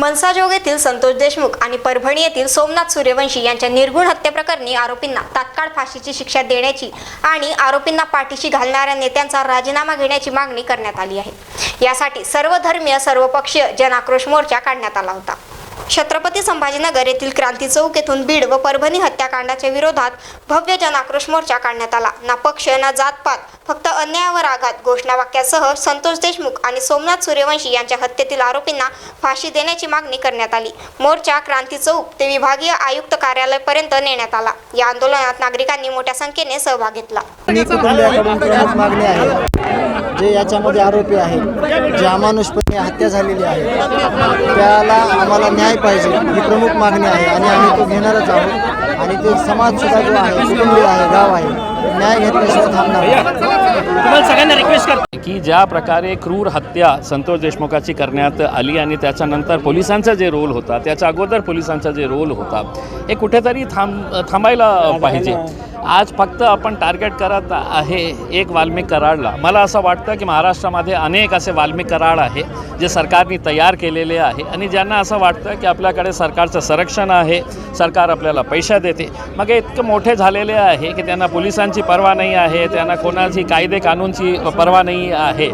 मनसाजोग येथील संतोष देशमुख आणि परभणी येथील सोमनाथ सूर्यवंशी यांच्या निर्गुण हत्येप्रकरणी आरोपींना तात्काळ फाशीची शिक्षा देण्याची आणि आरोपींना पाठीशी घालणाऱ्या नेत्यांचा राजीनामा घेण्याची मागणी करण्यात आली आहे. यासाठी सर्वधर्मीय सर्वपक्षीय जनाक्रोश मोर्चा काढण्यात आला होता. छत्रपती संभाजीनगर येथील क्रांती चौक येथून बीड व परभणी हत्याकांडाच्या विरोधात भव्य जनाक्रोश मोर्चा काढण्यात आला. ना पक्ष ना जातपात फक्त अन्यायावर आघात घोषणावाक्यासह संतोष देशमुख आणि सोमनाथ सूर्यवंशी यांच्या हत्येतील आरोपींना फाशी देण्याची मागणी करण्यात आली. मोर्चा क्रांती चौक ते विभागीय आयुक्त कार्यालयापर्यंत नेण्यात आला. या आंदोलनात नागरिकांनी मोठ्या संख्येने सहभाग घेतला. जे याच्यामध्ये आरोपी आहेत जे अमानुषपणे हत्या झालेली आहे त्याला आम्हाला न्याय पाहिजे ही प्रमुख मागणी आहे आणि आम्ही तो घेणारच आहोत. आणि ते समाजसुद्धा जो आहे कुटुंबीय आहे गाव आहे न्याय घेतल्याशिवाय थांबणार तुम्हाला सगळ्यांना रिक्वेस्ट करतो की ज्या प्रकारे क्रूर हत्या संतोष देशमुखाची करण्यात आली आणि त्याच्यानंतर पोलिसांचा जे रोल होता त्याच्या अगोदर पोलिसांचा जे रोल होता हे कुठेतरी थांब थांबायला पाहिजे. आज फक्त आपण टार्गेट करत आहे एक वाल्मिक कराडला. मला असं वाटतं की महाराष्ट्रामध्ये अनेक असे वाल्मिक कराड आहे जे सरकारने तयार केलेले आहे आणि ज्यांना असं वाटतं की आपल्याकडे सरकारचं संरक्षण आहे सरकार आपल्याला पैसा देते. मग इतकं मोठे झालेले आहे की त्यांना पोलिसांची पर्वा नाही आहे त्यांना कोणाची कायदे कानूनची पर्वा नाही आहे.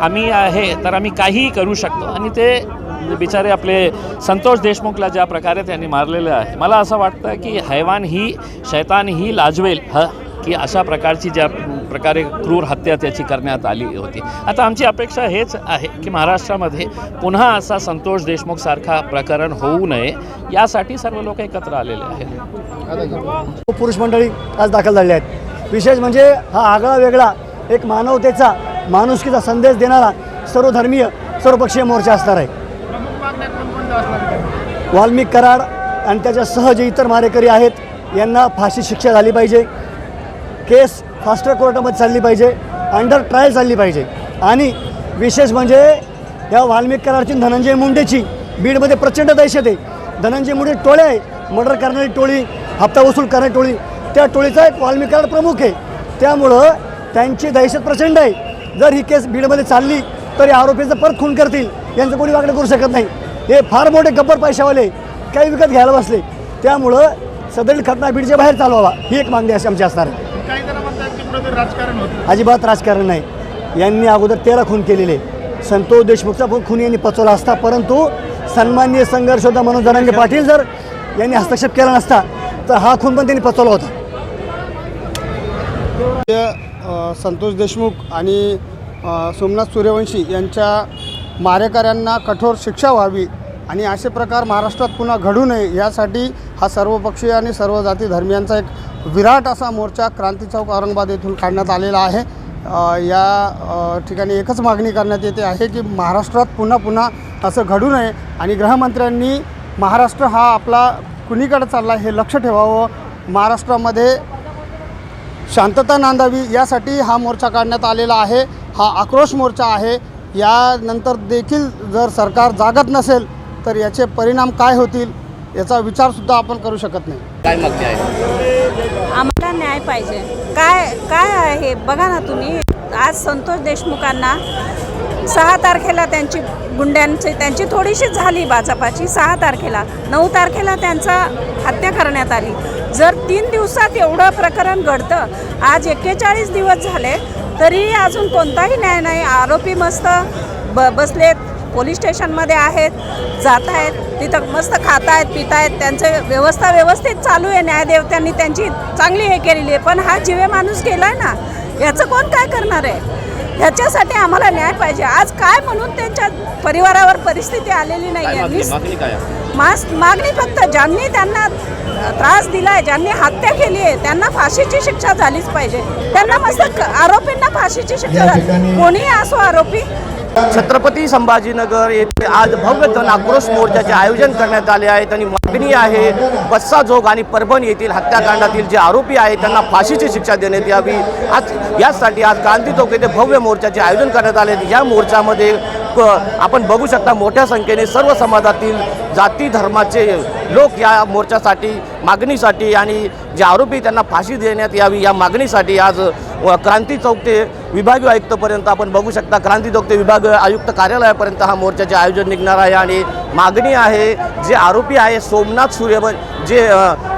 आम्ही आहे तर आम्ही काहीही करू शकतो. आणि ते म्हणजे बिचारे आपले संतोष देशमुखला ज्या प्रकारे त्यांनी मारलेलं आहे. मला असं वाटतं की हैवान ही शैतान ही लाजवेल ह की अशा प्रकारची ज्या प्रकारे क्रूर हत्या त्याची करण्यात आली होती. आता आमची अपेक्षा हेच आहे की महाराष्ट्रामध्ये पुन्हा असा संतोष देशमुख सारखा प्रकरण होऊ नये. यासाठी सर्व लोक एकत्र आलेले आहेत. हो, पुरुष मंडळी आज दाखल झाले आहेत. विशेष म्हणजे हा आगळा वेगळा एक मानवतेचा माणुसकीचा संदेश देणारा सर्वधर्मीय सर्वपक्षीय मोर्चा असणार आहे. वाल्मिक कराड आणि त्याच्यासह जे इतर मारेकरी आहेत. यांना फाशी शिक्षा झाली पाहिजे. केस फास्ट कोर्टामध्ये चालली पाहिजे. अंडर ट्रायल चालली पाहिजे. आणि विशेष म्हणजे या वाल्मिक कराडची धनंजय मुंडेची बीडमध्ये प्रचंड दहशत आहे. धनंजय मुंडे टोळे आहे. मर्डर करणारी टोळी हप्ता वसूल करणारी टोळी. त्या टोळीचा एक वाल्मिक कराड प्रमुख आहे. त्यामुळं त्यांची दहशत प्रचंड आहे. जर ही केस बीडमध्ये चालली तर या आरोपीचं परत खून करतील. यांचं कोणी वाकडं करू शकत नाही. हे फार मोठे गब्बर पैशावाले काही विकत घ्यायला बसले. त्यामुळं सदरील खटना बीडच्या बाहेर चालवावा. ही एक मागणी अशी आमची असणार आहे. काही जण म्हणतात की कुठेतरी राजकारण होतं. अजिबात राजकारण नाही. यांनी अगोदर तेरा खून केलेले. संतोष देशमुखचा पण खून यांनी पचवला असता. परंतु सन्माननीय संघर्ष होता मनोज जरांगे पाटील जर यांनी हस्तक्षेप केला नसता तर हा खून पण त्यांनी पचवला होता. संतोष देशमुख आणि सोमनाथ सूर्यवंशी यांच्या मारेकऱ्यांना कठोर शिक्षा व्हावी आणि असे प्रकार महाराष्ट्रात पुन्हा घडू नये यासाठी हा सर्वपक्षीय आणि सर्व जाती धर्मियांचा एक विराट असा मोर्चा क्रांती चौक औरंगाबाद येथून काढण्यात आलेला आहे. या ठिकाणी एकच मागणी करण्यात येते आहे की महाराष्ट्रात पुन्हा पुन्हा असं घडू नये आणि गृहमंत्र्यांनी महाराष्ट्र हा आपला कुणीकडे चालला हे लक्ष ठेवावं. महाराष्ट्रामध्ये शांतता नांदावी यासाठी हा मोर्चा काढण्यात आलेला आहे. हा आक्रोश मोर्चा आहे. यानंतर देखील जर सरकार जागत नसेल तर याचे परिणाम काय होतील याचा विचारसुद्धा आपण करू शकत नाही. काय मागणी आहे? आम्हाला न्याय पाहिजे. काय काय आहे? बघा ना तुम्ही. आज संतोष देशमुखांना सहा तारखेला त्यांची गुंड्यांची त्यांची थोडीशी झाली बाचापाची सहा तारखेला. नऊ तारखेला त्यांचा हत्या करण्यात आली. जर तीन दिवसात एवढं प्रकरण घडतं आज एक्केचाळीस दिवस झाले तरी अजून कोणताही न्याय नाही. आरोपी मस्त ब बसलेत पोलीस स्टेशनमध्ये आहेत जात आहेत तिथं मस्त खात आहेत पित आहेत त्यांचं व्यवस्था व्यवस्थित चालू आहे. न्यायदेवत्यांनी त्यांची चांगली हे केलेली आहे. पण हा जिवे माणूस गेलाय ना याचं कोण काय करणार आहे? ह्याच्यासाठी आम्हाला न्याय पाहिजे. आज काय म्हणून त्यांच्या परिवारावर परिस्थिती आलेली नाही आहे? आहे मागणी फक्त ज्यांनी त्यांना त्रास दिलाय ज्यांनी हत्या केली आहे त्यांना फाशीची शिक्षा झालीच पाहिजे. त्यांना मस्त आरोपींना फाशीची शिक्षा झाली. कोणीही असो आरोपी. छत्रपती संभाजीनगर येथे आज भव्य जन आक्रोश मोर्चाचे आयोजन करण्यात आले आहे. आणि मागणी आहे बस्सा जोग आणि परभणी येथील हत्याकांडातील जे आरोपी आहेत त्यांना फाशीची शिक्षा देण्यात यावी. आज यासाठी आज क्रांती चौक येथे भव्य मोर्चाचे आयोजन करण्यात आले. या मोर्चामध्ये आपण बघू शकता मोठ्या संख्येने सर्व समाजातील जाती धर्माचे लोक या मोर्चासाठी मागणीसाठी आणि जे आरोपी त्यांना फाशी देण्यात यावी या मागणीसाठी आज क्रांती चौक ते विभागीय आयुक्तपर्यंत आपण बघू शकता. क्रांती चौक ते विभागीय आयुक्त कार्यालयापर्यंत हा मोर्चाचे आयोजन निघणार आहे आणि मागणी आहे जे आरोपी आहे सोमनाथ सूर्यवं जे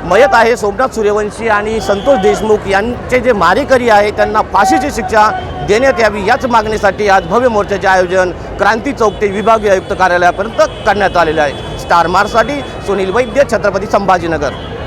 मयत आहे सोमनाथ सूर्यवंशी आणि संतोष देशमुख यांचे जे मारेकरी आहे त्यांना फाशीची शिक्षा देण्यात यावी याच मागणीसाठी आज भव्य मोर्चाचे आयोजन क्रांती चौक ते विभागीय आयुक्त कार्यालयापर्यंत करण्यात आलेले आहे. स्टार मार्ससाठी सुनील वैद्य छत्रपती संभाजीनगर.